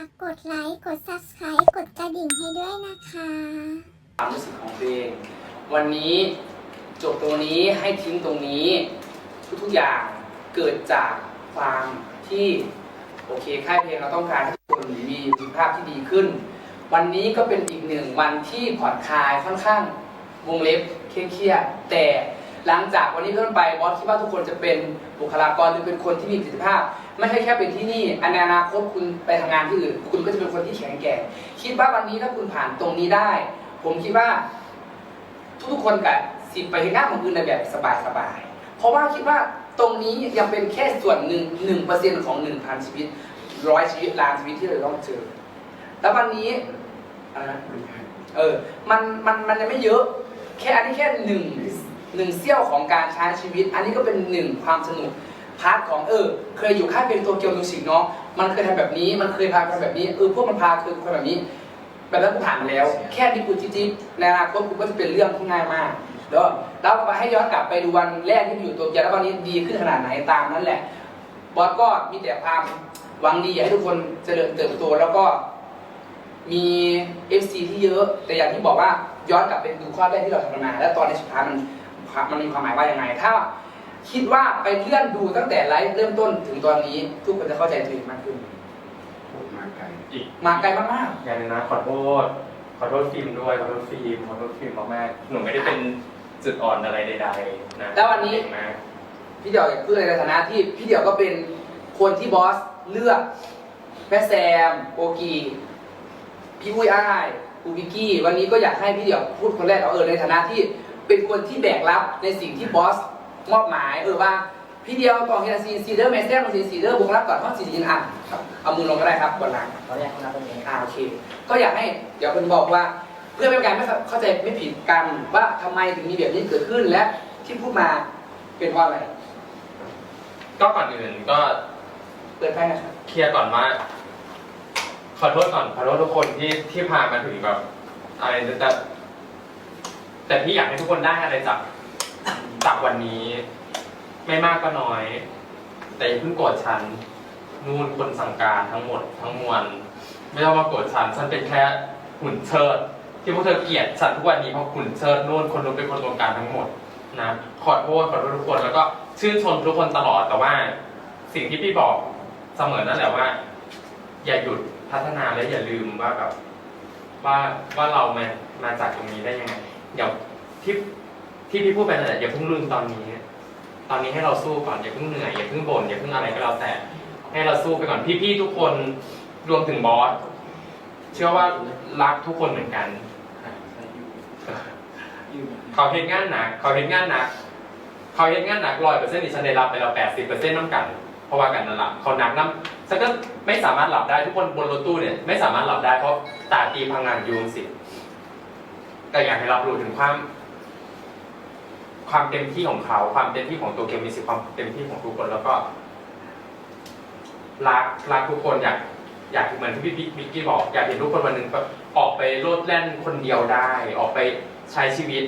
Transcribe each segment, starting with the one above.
ากกดไลค์ กด Subscribe กดกระดิ่งให้ด้วยนะคะ ความรู้สึกของตัวเอง วันนี้จบตรงนี้ให้ทิ้งตรงนี้ ทุกๆอย่างเกิดจากความที่โอเคค่ายเพลงเราต้องการให้ทุกคนมีสุขภาพที่ดีขึ้น วันนี้ก็เป็นอีกหนึ่งวันที่ผ่อนคลายค่อนข้างวงเล็บเครียดๆแต่หลังจากวันนี้เป็นต้นไปบอสคิดว่าทุกคนจะเป็นบุคลากรหรือเป็นคนที่มีประสิทธิภาพ ไม่ใช่แค่เป็นที่นี่อันอนาคตคุณไปทำงานที่อื่น คุณก็จะเป็นคนที่แข็งแกร่งคิดว่าวันนี้ถ้าคุณผ่านตรงนี้ได้ ผมคิดว่า ทุกๆคนกับสิบไปเห็นหน้าของอื่นในแบบสบายๆเพราะว่าคิดว่าตรงนี้ยังเป็นแค่ส่วนหนึ่งหนึ่งเปอร์เซ็นต์ของหนึ่งพันชีวิตร้อยชีวิตล้านชีวิตที่เราต้องเจอแล้ววันนี้เออ มันมันมันยังไม่เยอะ แค่อันนี้แค่หนึ่งหนึ่งเสี้ยวของการใช้ชีวิต อันนี้ก็เป็นหนึ่งความสนุก พาร์ทของเออ เคยอยู่ค่ายเป็นตัวเกียวมิวสิกเนาะมันเคยทำแบบนี้มันเคยพาทำแบบนี้เออพวกมันพาเคยทำแบบนี้แบบนั้นกูผ่านมาแล้ว แค่ที่กูจิ๊บๆในอนาคตกูก็จะเป็นเรื่องที่ง่ายมากแล้วเราไปให้ย้อนกลับไปดูวันแรกที่ไปอยู่ตัวเกียวแล้ววันนี้ดีขึ้นขนาดไหนตามนั้นแหละ บอสก็มีแต่ความหวังดีอยากให้ทุกคนเจริญเติบโตแล้วก็มี FC ที่เยอะ แต่อย่างที่บอกว่าย้อนกลับไปดูข้อแรกที่เราทำมา แล้วตอนในสุดท้ายมันมันมีความหมายว่ายังไง ถ้า คิดว่าไปเลื่อนดูตั้งแต่ไลฟ์เริ่มต้นถึงตอนนี้ ทุกคนจะเข้าใจตัวเองมากขึ้นมาไกลอีกมาไกลมากอย่างหนึงนะขอโทษขอโทษฟิล์มด้วยขอโทษฟิล์มขอโทษฟิล์มมากๆหนูไม่ได้เป็นจุดอ่อนอะไรใดๆนะแล้ววันนี้ เก่งมากๆ พี่เดี่ยวอยากพูดในฐานะที่พี่เดี่ยวก็เป็นคนที่บอสเลือกแม่แซมโอกีพี่อุ้ยอ้ายครูวิกกี้ วันนี้ก็อยากให้พี่เดี่ยวพูดคนแรกเอาเออในฐานะที่เป็นคนที่แบกรับในสิ่งที่บอส มอบหมายเออว่าพี่เดียวต่อเฮียซีซีเดอร์แมสแซมซีซีเดอร์บุกรับก่อนเพราะซีซีนอะเอามือลงก็ได้ครับบนหลังเขาเรียกเขานับตรงนี้อ่าโอเค ก็อยากให้เดี๋ยวคุณบอกว่า เพื่อไม่ให้การไม่เข้าใจไม่ผิดกันว่าทำไมถึงมีแบบนี้เกิดขึ้นและที่พูดมาเป็นเพราะอะไร ก็ก่อนอื่นก็เปิดไพ่นะครับเคลียร์ก่อนว่าขอโทษก่อนขอโทษทุกคนที่ที่พามาถึงแบบอะไรแต่แต่พี่อยากให้ทุกคนได้อะไรจาก จากวันนี้ ไม่มากก็น้อย แต่อย่าเพิ่งโกรธฉัน นู่นคนสั่งการทั้งหมดทั้งมวลไม่ต้องมาโกรธฉัน ฉันเป็นแค่หุ่นเชิด ที่พวกเธอเกลียดฉันทุกวันนี้เพราะหุ่นเชิดนู่นคนนู้นเป็นคนตรงกางทั้งหมดนะขอโทษขอโทษทุกคนแล้วก็ชื่นชมทุกคนตลอดแต่ว่า สิ่งที่พี่บอกเสมอนั่นแหละว่า อย่าหยุดพัฒนาและอย่าลืมว่าแบบว่าว่าเรามามาจากตรงนี้ได้ยังไงอย่าที่ ที่พี่พูดไปนั่นแหละอย่าเพิ่งลืมตอนนี้ ตอนนี้ให้เราสู้ก่อนอย่าเพิ่งเหนื่อยอย่าเพิ่งบ่นอย่าเพิ่งอะไรก็แล้วแต่ ให้เราสู้ไปก่อนพี่ๆทุกคนรวมถึงบอสเชื่อว่ารักทุกคนเหมือนกันเขาเฮ็ดงานหนักเขาเฮ็ดงานหนักเขาเฮ็ดงานหนักร้อยเปอร์เซ็นต์ดิฉันได้รับไปแล้วแปดสิบเปอร์เซ็นต์น้ำกัน เพราะว่ากันนั่นแหละเขาหนักน้ำฉันก็ไม่สามารถหลับได้ทุกคนบนรถตู้เนี่ยไม่สามารถหลับได้เพราะตาตีพังงานยูงสิแต่อยากให้รับรู้ถึงความ ความเต็มที่ของเขา ความเต็มที่ของตัวเกมมีสิความเต็มที่ของทุกคนแล้วก็รักรักทุกคนอยากอยากเหมือนที่พี่บิ๊กกี้บอกอยากเห็นทุกคนวันหนึ่งแบบออกไปโลดแล่นคนเดียวได้ ออกไปใช้ชีวิต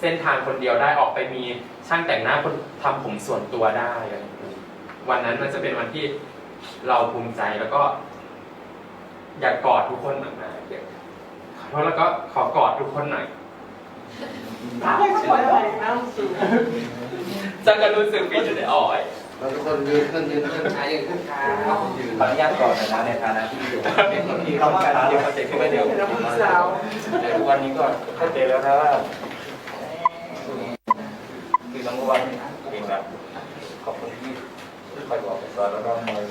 เส้นทางคนเดียวได้ออกไปมีช่างแต่งหน้าคนทำผมส่วนตัวได้ย่างนี้วันนั้นมันจะเป็นวันที่เราภูมิใจแล้วก็ อยากกอดทุกคนหน่อยนะเดี๋ยวขอโทษแล้วก็ขอกอดทุกคนหน่อย จังกันรู้สึกผิดจะได้อ่อยเราทุกคนยืนขึ้นยืนขึ้นอะยืนขึ้นครับขออนุญาตก่อนนะในฐานะที่อยู่เป็นคนที่เข้ามาการเดี๋ยวเข้าใจขึ้นมาเดี๋ยวแต่ทุกวันนี้ก็เข้าใจแล้วนะว่าคือทั้งวันเองแบบขอบคุณที่คอยบอกสอนแล้วก็คอย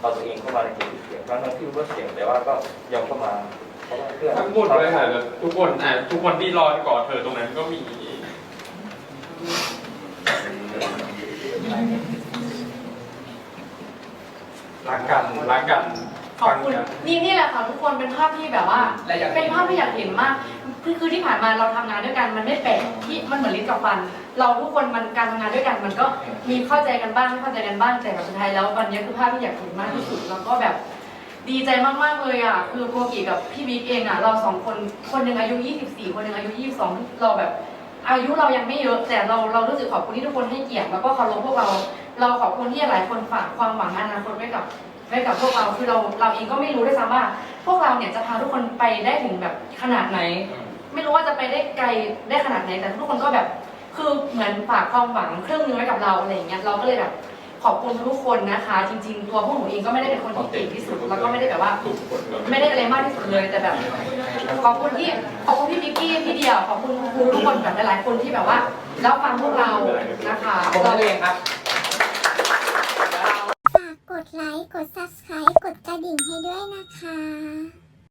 เอาตัวเองเข้ามาในเกมเสียงทั้งที่รู้ว่าเสี่ยงแต่ว่าก็ยอมเข้ามา เพราะว่าเพื่อนทั้งหมดเลยค่ะแบบทุกคนอะทุกคนที่รอกอดเธอตรงนั้นก็มี รักกันรักกันขอบคุณฟังกัน นี่นี่แหละค่ะทุกคนเป็นภาพที่แบบว่า และอยากเป็นภาพที่อยากเห็นมากคือคือที่ผ่านมาเราทำงานด้วยกันมันไม่แปลกที่มันเหมือนลิ้นกับฟัน เราทุกคนมันการทำงานด้วยกัน มันก็มีเข้าใจกันบ้างไม่เข้าใจกันบ้างแต่แบบสุดท้ายแล้ววันนี้คือภาพที่อยากเห็นมากที่สุดแล้วก็แบบ ดีใจมากๆเลยอะคือโกกิกับพี่บิ๊กเองอะ เราสองคนคนหนึ่งอายุ 24 คนหนึ่งอายุ 22 เราแบบ อายุเรายังไม่เยอะ แต่เราเรารู้สึกขอบคุณที่ทุกคนให้เกียรติแล้วก็เคารพพวกเรา เราขอบคุณที่หลายคนฝากความหวังอนาคตไว้กับให้กับพวกเราคือเราเราเองก็ไม่รู้ด้วยซ้ำว่า พวกเราเนี่ยจะพาทุกคนไปได้ถึงแบบขนาดไหน ไม่รู้ว่าจะไปได้ไกลได้ขนาดไหนแต่ทุกคนก็แบบ คือเหมือนฝากความหวังครึ่งนึงไว้กับเราอะไรอย่างเงี้ยเราก็เลยแบบ ขอบคุณทุกคนนะคะ จริง ๆ ตัวพวกหนูเองก็ไม่ได้เป็นคนที่เก่งที่สุด แล้วก็ไม่ได้แบบว่า ไม่ได้อะไรมากที่สุดเลยแต่แบบ ขอบคุณที่ขอบคุณพี่มิกกี้พี่เดียวขอบคุณครูทุกคนแบบหลายๆคนที่แบบว่ารับฟังพวกเรานะคะผมตัวเองครับฝากกดไลค์ กด subscribe กดกระดิ่งให้ด้วยนะคะ